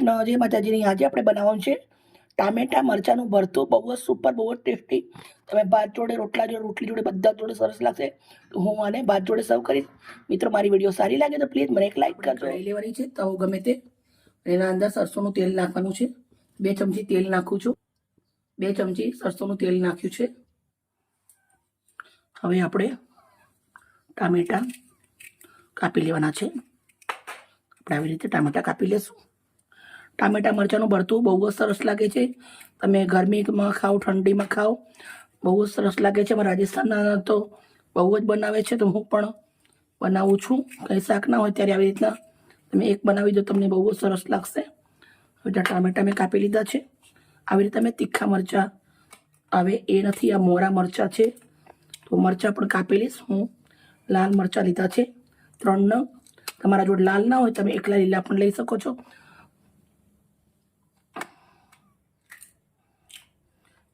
કૃષ્ણ જય માતાજીની આજે આપણે બનાવવાનું છે ટામેટા મરચાંનું ભરતું બહુ જ સુપર બહુ જ ટેસ્ટી. તમે ભાત જોડે રોટલા જોડે રોટલી જોડે બધા જોડે સરસ લાગશે. તો હું આને ભાત જોડે સર્વ કરીશ. મિત્રો મારી વીડિયો સારી લાગે તો પ્લીઝ મને એક લાઈક કરજો. લેવાની છે તવો ગમે તે. એના અંદર સરસોનું તેલ નાખવાનું છે. બે ચમચી તેલ નાખું છું. બે ચમચી સરસોનું તેલ નાખ્યું છે. હવે આપણે ટામેટા કાપી લેવાના છે. આપણે આવી રીતે ટામેટા કાપી લેશું. ટામેટા મરચાંનું ભરતું બહુ જ સરસ લાગે છે. તમે ગરમીમાં ખાઓ, ઠંડીમાં ખાઓ, બહુ જ સરસ લાગે છે. રાજસ્થાનના તો બહુ જ બનાવે છે. તો હું પણ બનાવું છું. કંઈ શાક ના હોય ત્યારે આવી રીતના તમે એક બનાવી દો, તમને બહુ જ સરસ લાગશે. હવે ટામેટા મેં કાપી લીધા છે, આવી રીતે મેં તીખા મરચાં આવે, એ નથી, આ મોરા મરચાં છે. તો મરચાં પણ કાપી લઈશ. હું લાલ મરચાં લીધા છે. ત્રણ તમારા જોડે લાલ ના હોય, તમે એકલા લીલા પણ લઈ શકો છો.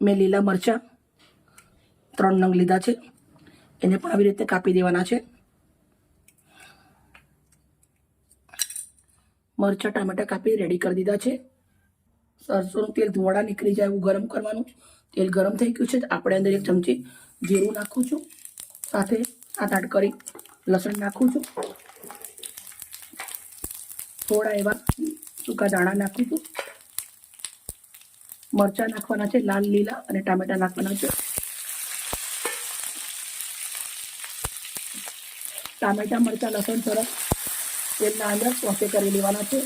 મેં લીલા મરચાં ત્રણ નંગ લીધા છે. એને પણ આવી રીતે કાપી દેવાના છે. મરચાં ટામેટા કાપી રેડી કરી દીધા છે. સરસોનું તેલ ધોળા નીકળી જાય એવું ગરમ કરવાનું. તેલ ગરમ થઈ ગયું છે. આપણે અંદર એક ચમચી જીરું નાખું છું. સાથે સાત આઠ કરી લસણ નાખું છું. થોડા એવા સૂકા દાણા નાખું છું. મરચાં નાખવાના છે, લાલ, લીલા અને ટામેટા નાખવાના છે. ટામેટા, મરચાં, લસણ, સરસ તેલના અંદર સોસે કરી લેવાના છે.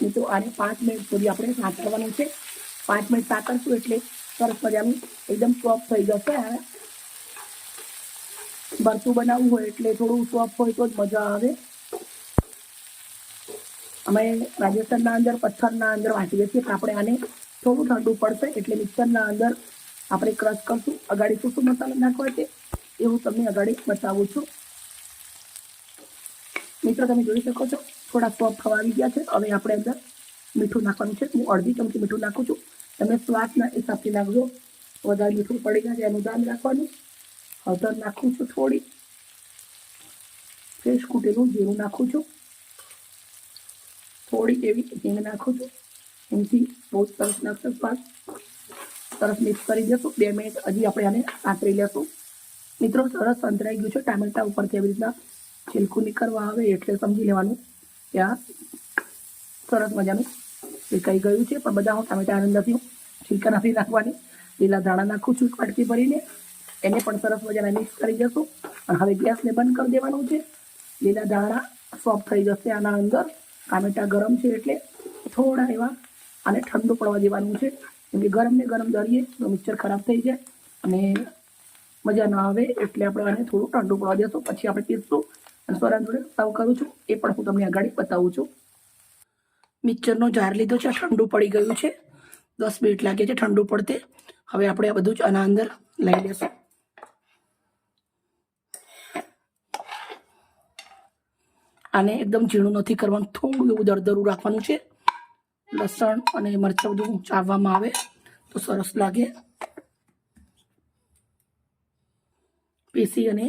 મિત્રો, આને પાંચ મિનિટ સુધી આપણે સાંતળવાનું છે. પાંચ મિનિટ સાંતળશું એટલે સરસ મજાનું એકદમ સોફ્ટ થઈ જશે અને ભરતું બનાવવું હોય એટલે થોડું સોફ્ટ હોય તો જ મજા આવે. અમે રાજસ્થાનના અંદર, પથ્થરના અંદર વાંચીએ છીએ તો આપણે આને થોડું ઠંડુ પડશે એટલે મિક્સરના અંદર આપણે ક્રશ કરશું, અગાડી શું શું મસાલા નાખવા છે એ હું તમને અગાડી બતાવું છું. મિત્રો, તમે જોઈ શકો છો, થોડા સોફ્ટ થવા આવી ગયા છે. હવે આપણે અંદર મીઠું નાખવાનું છે. હું અડધી ચમચી મીઠું નાખું છું. તમે સ્વાદના હિસાબથી નાખજો. વધારે મીઠું પડી જાય એનું ધ્યાન રાખવાનું. હળદર નાખું છું થોડી. ફ્રેશ કૂટેલું જીરું નાખું છું. થોડી એવી હિંગ નાખું છું. હિંગથી બહુ સરસ નાખશો સ્વાદ સરસ મિક્સ કરી દેશું. બે મિનિટ હજી આપણે આને આંતરી લેશું. મિત્રો, સરસ સંતરાઈ ગયું છે. ટામેટા ઉપરથી એવી રીતના છિલકું નીકળવા આવે એટલે સમજી લેવાનું કે આ સરસ મજાનું શેકાઈ ગયું છે. પણ બધા હું ટામેટા આનંદ નથી છીલકા નથી નાખવાની. લીલા ધાણા નાખું છું કટકી ભરીને. એને પણ સરસ મજાના મિક્સ કરી દઈશું અને હવે ગેસને બંધ કરી દેવાનું છે. લીલા ધાણા સોફ્ટ થઈ જશે આના અંદર. ટામેટા ગરમ છે એટલે થોડા એવા આને ઠંડુ પડવા દેવાનું છે. કેમ કે ગરમ ને ગરમ દરીએ તો મિક્સર ખરાબ થઈ જાય અને મજા ના આવે એટલે આપણે આને થોડું ઠંડુ પડવા દેશું. પછી આપણે પીરશું અને સોરાન જોડે સર્વ કરું છું. એ પણ હું તમને આગળ બતાવું છું. મિક્સરનો જાર લીધો છે ઠંડુ પડી ગયું છે. દસ મિનિટ લાગે છે ઠંડુ પડતે. હવે આપણે આ બધું જ આના અંદર લઈ લેશું. આને એકદમ ઝીણું નથી કરવાનું. થોડું એવું દરદરું રાખવાનું છે. લસણ અને મરચાં બધું ચાવવામાં આવે તો સરસ લાગે. પીસી અને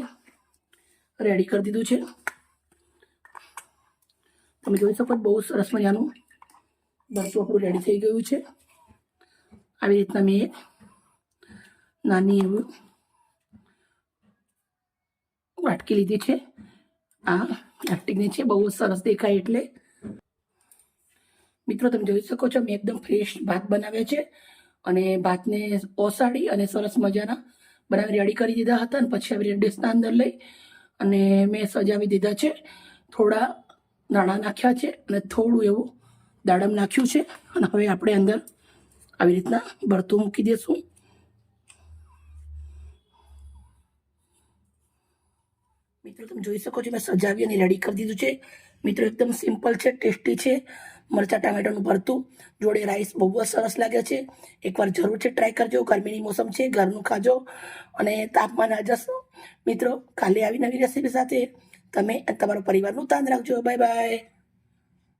રેડી કરી દીધું છે. તમે જોઈ શકો બહુ સરસ મજાનું ભરતું આપણું રેડી થઈ ગયું છે. આવી રીતના મેં નાની એવું વાટકી લીધી છે. આ પ્લાસ્ટિકની છે, બહુ સરસ દેખાય એટલે. મિત્રો, તમે જોઈ શકો છો, મેં એકદમ ફ્રેશ ભાત બનાવ્યા છે અને ભાતને ઓસાડી અને સરસ મજાના બનાવી રેડી કરી દીધા હતા અને પછી આવી ડિશના અંદર લઈ અને મેં સજાવી દીધા છે. થોડા નાણાં નાખ્યા છે અને થોડું એવું દાડમ નાખ્યું છે અને હવે આપણે અંદર આવી રીતના ભરતું મૂકી દઈશું મિત્રો, તમે જોઈ શકો છો, મેં સજાવી અને રેડી કરી દીધું છે. મિત્રો, એકદમ સિમ્પલ છે ટેસ્ટી છે. મરચા, ટામેટાનું ભરતું. જોડે રાઈસ બહુ જ સરસ લાગે છે. એકવાર જરૂર છે ટ્રાય કરજો. ગરમીની મોસમ છે, ઘરનું ખાજો. અને તાપમાન જશો. મિત્રો, કાલે આવી નવી રેસીપી સાથે. તમે તમારા પરિવારનું ધ્યાન રાખજો. Bye bye